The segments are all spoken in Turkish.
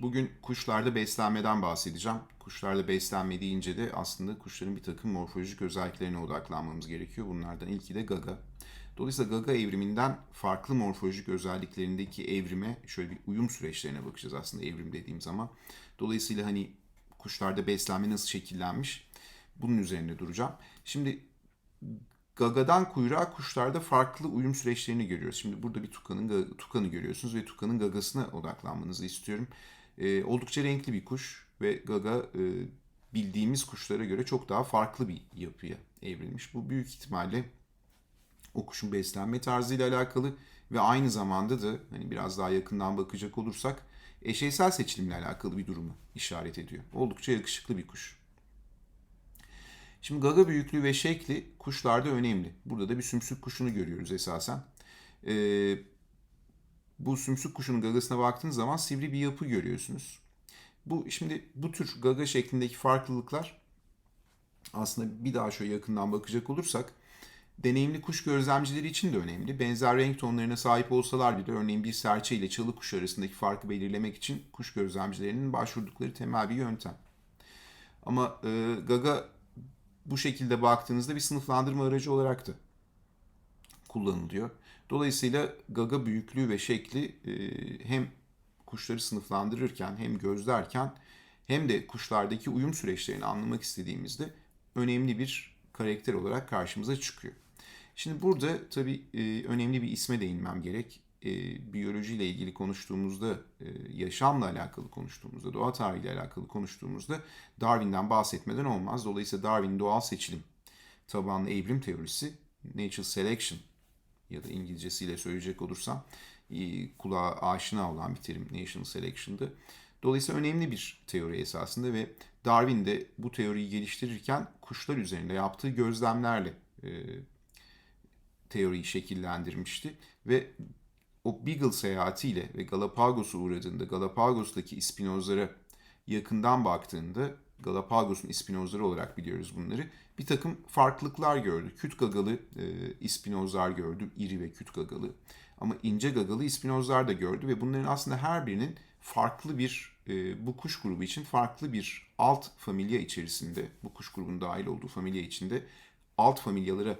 Bugün kuşlarda beslenmeden bahsedeceğim. Kuşlarda beslenme deyince de aslında kuşların bir takım morfolojik özelliklerine odaklanmamız gerekiyor. Bunlardan ilki de gaga. Dolayısıyla gaga evriminden farklı morfolojik özelliklerindeki evrime şöyle bir uyum süreçlerine bakacağız aslında evrim dediğim zaman. Dolayısıyla hani kuşlarda beslenme nasıl şekillenmiş bunun üzerine duracağım. Şimdi gagadan kuyruğa kuşlarda farklı uyum süreçlerini görüyoruz. Şimdi burada bir tukanın tukanı görüyorsunuz ve tukanın gagasına odaklanmanızı istiyorum. Ee, oldukça renkli bir kuş ve gaga e, bildiğimiz kuşlara göre çok daha farklı bir yapıya evrilmiş. Bu büyük ihtimalle o kuşun beslenme tarzıyla alakalı ve aynı zamanda da hani biraz daha yakından bakacak olursak eşeysel seçilimle alakalı bir durumu işaret ediyor. Oldukça yakışıklı bir kuş. Şimdi gaga büyüklüğü ve şekli kuşlarda önemli. Burada da bir sümsük kuşunu görüyoruz esasen. Ee, bu sümsük kuşunun gagasına baktığınız zaman sivri bir yapı görüyorsunuz. Bu şimdi bu tür gaga şeklindeki farklılıklar aslında bir daha şöyle yakından bakacak olursak deneyimli kuş gözlemcileri için de önemli. Benzer renk tonlarına sahip olsalar bile örneğin bir serçe ile çalı kuş arasındaki farkı belirlemek için kuş gözlemcilerinin başvurdukları temel bir yöntem. Ama e, gaga bu şekilde baktığınızda bir sınıflandırma aracı olarak da kullanılıyor. Dolayısıyla gaga büyüklüğü ve şekli e, hem kuşları sınıflandırırken hem gözlerken hem de kuşlardaki uyum süreçlerini anlamak istediğimizde önemli bir karakter olarak karşımıza çıkıyor. Şimdi burada tabii e, önemli bir isme değinmem gerek. E, biyolojiyle ilgili konuştuğumuzda, yaşamla alakalı konuştuğumuzda, doğa tarihiyle alakalı konuştuğumuzda Darwin'den bahsetmeden olmaz. Dolayısıyla Darwin doğal seçilim tabanlı evrim teorisi, natural selection ya da İngilizcesiyle söyleyecek olursam e, kulağa aşina olan bir terim natural selection'dı. Dolayısıyla önemli bir teori esasında ve Darwin de bu teoriyi geliştirirken kuşlar üzerinde yaptığı gözlemlerle e, teoriyi şekillendirmişti ve o Beagle seyahatiyle ve Galapagos'a uğradığında Galapagos'taki ispinozlara yakından baktığında Galapagos'un ispinozları olarak biliyoruz bunları. Bir takım farklılıklar gördü. Küt gagalı e, ispinozlar gördü. iri ve küt gagalı. Ama ince gagalı ispinozlar da gördü ve bunların aslında her birinin farklı bir e, bu kuş grubu için farklı bir alt familya içerisinde bu kuş grubunun dahil olduğu familya içinde alt familyalara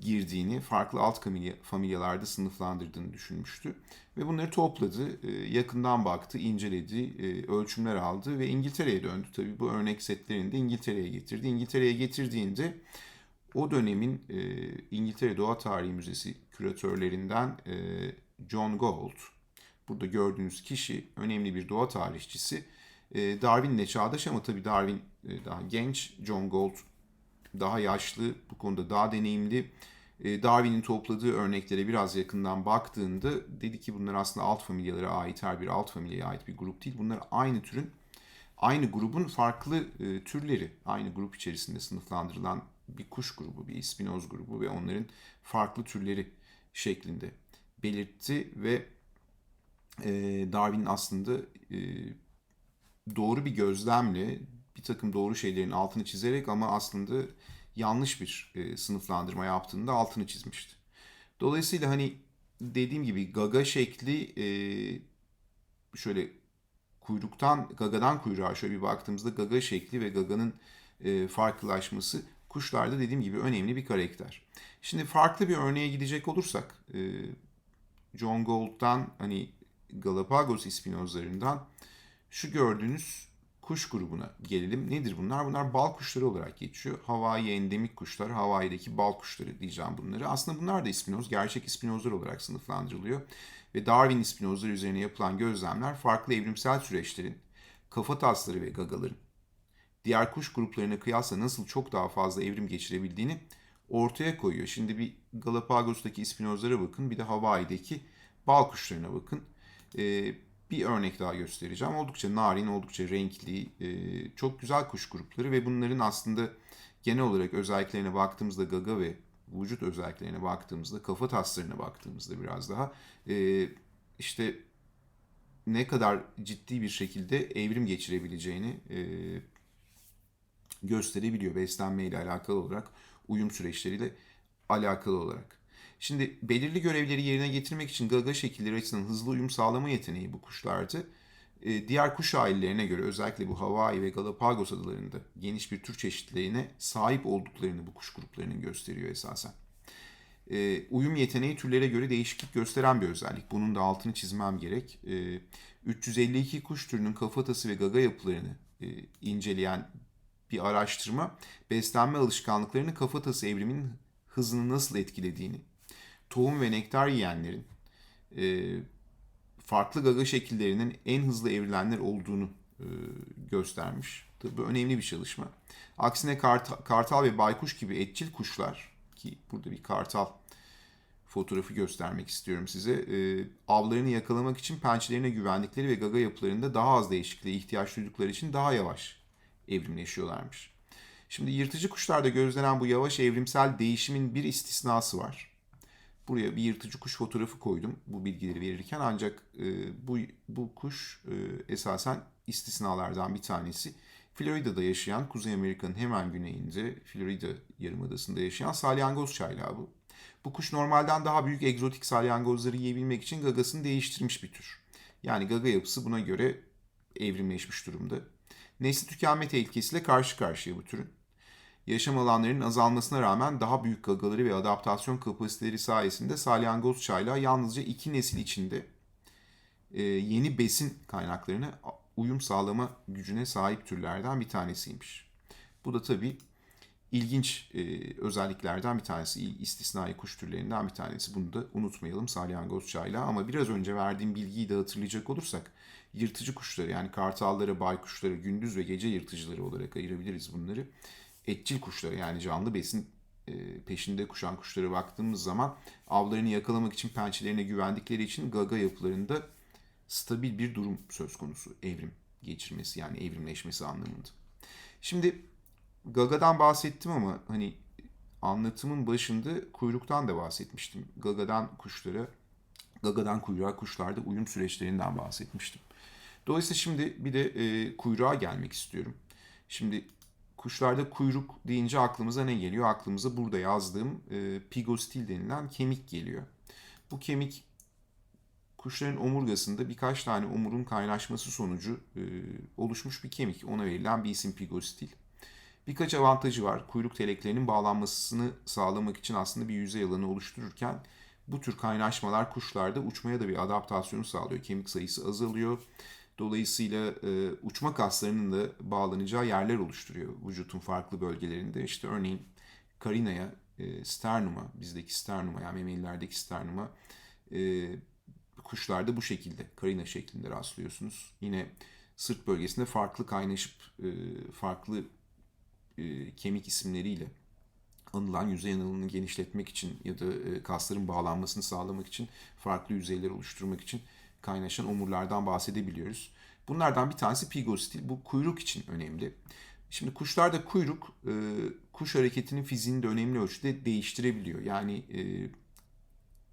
girdiğini, farklı alt familyalarda sınıflandırdığını düşünmüştü. Ve bunları topladı, e, yakından baktı, inceledi, e, ölçümler aldı ve İngiltere'ye döndü. Tabii bu örnek setlerini de İngiltere'ye getirdi. İngiltere'ye getirdiğinde o dönemin e, İngiltere Doğa Tarihi Müzesi küratörlerinden John Gould, burada gördüğünüz kişi önemli bir doğa tarihçisi. Darwin'le çağdaş ama tabii Darwin daha genç, John Gould daha yaşlı, bu konuda daha deneyimli. E, Darwin'in topladığı örneklere biraz yakından baktığında dedi ki bunlar aslında alt familyalara ait, her bir alt familyaya ait bir grup değil. Bunlar aynı türün, aynı grubun farklı e, türleri, aynı grup içerisinde sınıflandırılan bir kuş grubu, bir ispinoz grubu ve onların farklı türleri şeklinde belirtti ve e, Darwin aslında doğru bir gözlemle bir takım doğru şeylerin altını çizerek ama aslında yanlış bir e, sınıflandırma yaptığında altını çizmişti. Dolayısıyla hani dediğim gibi gaga şekli e, şöyle kuyruktan gagadan kuyruğa şöyle bir baktığımızda gaga şekli ve gaganın e, farklılaşması kuşlarda dediğim gibi önemli bir karakter. Şimdi farklı bir örneğe gidecek olursak e, John Gould'dan hani Galapagos ispinozlarından şu gördüğünüz kuş grubuna gelelim. Nedir bunlar? Bunlar bal kuşları olarak geçiyor. Hawaii endemik kuşlar, Hawaii'deki bal kuşları diyeceğim bunları. Aslında bunlar da ispinoz, gerçek ispinozlar olarak sınıflandırılıyor. Ve Darwin ispinozları üzerine yapılan gözlemler farklı evrimsel süreçlerin, kafa tasları ve gagaların diğer kuş gruplarına kıyasla nasıl çok daha fazla evrim geçirebildiğini ortaya koyuyor. Şimdi bir Galapagos'taki ispinozlara bakın, bir de Hawaii'deki bal kuşlarına bakın. Ee, bir örnek daha göstereceğim. Oldukça narin, oldukça renkli, e, çok güzel kuş grupları ve bunların aslında genel olarak özelliklerine baktığımızda gaga ve vücut özelliklerine baktığımızda, kafa taslarına baktığımızda biraz daha e, işte ne kadar ciddi bir şekilde evrim geçirebileceğini e, gösterebiliyor beslenme ile alakalı olarak, uyum süreçleriyle alakalı olarak. Şimdi belirli görevleri yerine getirmek için gaga şekilleri açısından hızlı uyum sağlama yeteneği bu kuşlardı. e, diğer kuş aillerine göre özellikle bu Hawaii ve Galapagos adalarında geniş bir tür çeşitliliğine sahip olduklarını bu kuş gruplarının gösteriyor esasen. E, uyum yeteneği türlere göre değişiklik gösteren bir özellik. Bunun da altını çizmem gerek. E, 352 kuş türünün kafatası ve gaga yapılarını e, inceleyen bir araştırma beslenme alışkanlıklarını kafatası evriminin hızını nasıl etkilediğini, tohum ve nektar yiyenlerin e, farklı gaga şekillerinin en hızlı evrilenler olduğunu e, göstermiş. Tabii önemli bir çalışma. Aksine kart, kartal ve baykuş gibi etçil kuşlar ki burada bir kartal fotoğrafı göstermek istiyorum size. E, avlarını yakalamak için pençelerine güvendikleri ve gaga yapılarında daha az değişikliğe ihtiyaç duydukları için daha yavaş evrimleşiyorlarmış. Şimdi yırtıcı kuşlarda gözlenen bu yavaş evrimsel değişimin bir istisnası var. Buraya bir yırtıcı kuş fotoğrafı koydum bu bilgileri verirken ancak e, bu bu kuş e, esasen istisnalardan bir tanesi. Florida'da yaşayan, Kuzey Amerika'nın hemen güneyinde Florida yarımadasında yaşayan salyangoz çaylağı bu. Bu kuş normalden daha büyük egzotik salyangozları yiyebilmek için gagasını değiştirmiş bir tür. Yani gaga yapısı buna göre evrimleşmiş durumda. Nesli tükenme tehlikesiyle karşı karşıya bu türün. Yaşam alanlarının azalmasına rağmen daha büyük gagaları ve adaptasyon kapasiteleri sayesinde salyangoz çaylağı yalnızca iki nesil içinde e, yeni besin kaynaklarına uyum sağlama gücüne sahip türlerden bir tanesiymiş. Bu da tabii ilginç e, özelliklerden bir tanesi, istisnai kuş türlerinden bir tanesi. Bunu da unutmayalım salyangoz çaylağı. Ama biraz önce verdiğim bilgiyi de hatırlayacak olursak yırtıcı kuşları yani kartalları, baykuşları, gündüz ve gece yırtıcıları olarak ayırabiliriz bunları. Etçil kuşları yani canlı besin e, peşinde kuşan kuşlara baktığımız zaman avlarını yakalamak için pençelerine güvendikleri için gaga yapılarında stabil bir durum söz konusu evrim geçirmesi yani evrimleşmesi anlamında. Şimdi Gaga'dan bahsettim ama hani anlatımın başında kuyruktan da bahsetmiştim. Gaga'dan kuşlara, Gaga'dan kuyruğa kuşlarda uyum süreçlerinden bahsetmiştim. Dolayısıyla şimdi bir de e, kuyruğa gelmek istiyorum. Şimdi kuşlarda kuyruk deyince aklımıza ne geliyor? Aklımıza burada yazdığım e, pigostil denilen kemik geliyor. Bu kemik kuşların omurgasında birkaç tane omurun kaynaşması sonucu e, oluşmuş bir kemik. Ona verilen bir isim pigostil. Birkaç avantajı var. Kuyruk teleklerinin bağlanmasını sağlamak için aslında bir yüzey alanı oluştururken bu tür kaynaşmalar kuşlarda uçmaya da bir adaptasyonu sağlıyor. Kemik sayısı azalıyor. Dolayısıyla e, uçma kaslarının da bağlanacağı yerler oluşturuyor vücutun farklı bölgelerinde. İşte örneğin karinaya, e, sternuma, bizdeki sternuma yani memelilerdeki sternuma e, kuşlarda bu şekilde karina şeklinde rastlıyorsunuz. Yine sırt bölgesinde farklı kaynaşıp e, farklı e, kemik isimleriyle anılan yüzey alanını genişletmek için ya da e, kasların bağlanmasını sağlamak için farklı yüzeyler oluşturmak için kaynaşan omurlardan bahsedebiliyoruz. Bunlardan bir tanesi pigostil. Bu kuyruk için önemli. Şimdi kuşlarda kuyruk e, kuş hareketinin fiziğini de önemli ölçüde değiştirebiliyor. Yani e,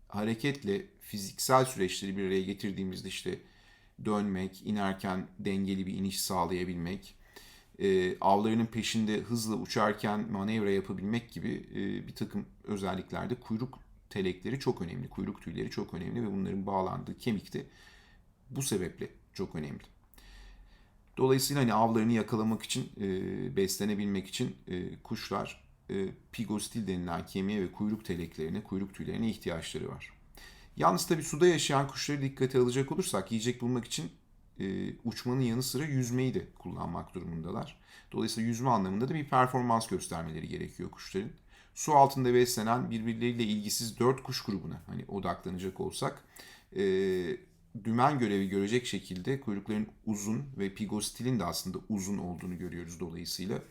hareketle fiziksel süreçleri bir araya getirdiğimizde işte dönmek, inerken dengeli bir iniş sağlayabilmek, e, avlarının peşinde hızla uçarken manevra yapabilmek gibi e, bir takım özelliklerde kuyruk telekleri çok önemli. Kuyruk tüyleri çok önemli ve bunların bağlandığı kemik de bu sebeple çok önemli. Dolayısıyla hani avlarını yakalamak için, e, beslenebilmek için e, kuşlar e, pigostil denilen kemiğe ve kuyruk teleklerine, kuyruk tüylerine ihtiyaçları var. Yalnız tabi suda yaşayan kuşları dikkate alacak olursak yiyecek bulmak için e, uçmanın yanı sıra yüzmeyi de kullanmak durumundalar. Dolayısıyla yüzme anlamında da bir performans göstermeleri gerekiyor kuşların. Su altında beslenen birbirleriyle ilgisiz dört kuş grubuna hani odaklanacak olsak e, dümen görevi görecek şekilde kuyrukların uzun ve pigostilin de aslında uzun olduğunu görüyoruz dolayısıyla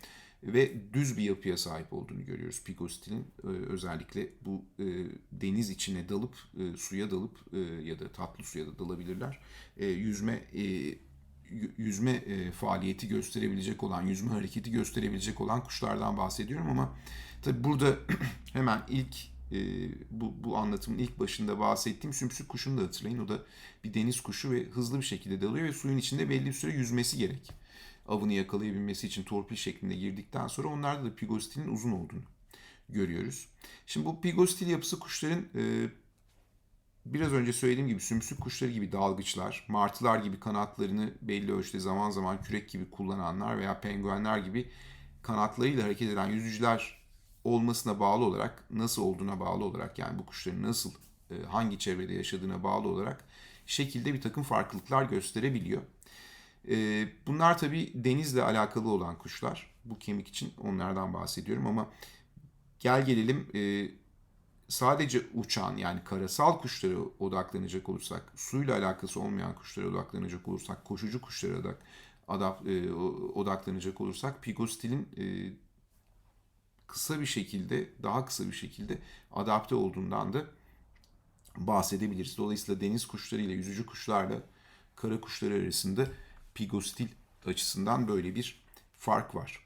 ve düz bir yapıya sahip olduğunu görüyoruz. Pigostilin e, özellikle bu e, deniz içine dalıp e, suya dalıp e, ya da tatlı suya da dalabilirler. E, yüzme e, yüzme e, faaliyeti gösterebilecek olan, yüzme hareketi gösterebilecek olan kuşlardan bahsediyorum ama tabi burada hemen ilk e, bu, bu anlatımın ilk başında bahsettiğim sümsük kuşunu da hatırlayın. O da bir deniz kuşu ve hızlı bir şekilde dalıyor ve suyun içinde belli bir süre yüzmesi gerek avını yakalayabilmesi için torpil şeklinde girdikten sonra onlarda da pigostilin uzun olduğunu görüyoruz. Şimdi bu pigostil yapısı kuşların e, biraz önce söylediğim gibi sümsük kuşları gibi dalgıçlar, martılar gibi kanatlarını belli ölçüde zaman zaman kürek gibi kullananlar veya penguenler gibi kanatlarıyla hareket eden yüzücüler olmasına bağlı olarak, nasıl olduğuna bağlı olarak yani bu kuşların nasıl, e, hangi çevrede yaşadığına bağlı olarak şekilde bir takım farklılıklar gösterebiliyor. E, Bunlar tabii denizle alakalı olan kuşlar. Bu kemik için onlardan bahsediyorum ama gel gelelim e, sadece uçan yani karasal kuşlara odaklanacak olursak, suyla alakası olmayan kuşlara odaklanacak olursak, koşucu kuşlara odak, adap, e, odaklanacak olursak Pigostil'in e, kısa bir şekilde, daha kısa bir şekilde adapte olduğundan da bahsedebiliriz. Dolayısıyla deniz kuşları ile yüzücü kuşlarla kara kuşları arasında Pigostil açısından böyle bir fark var.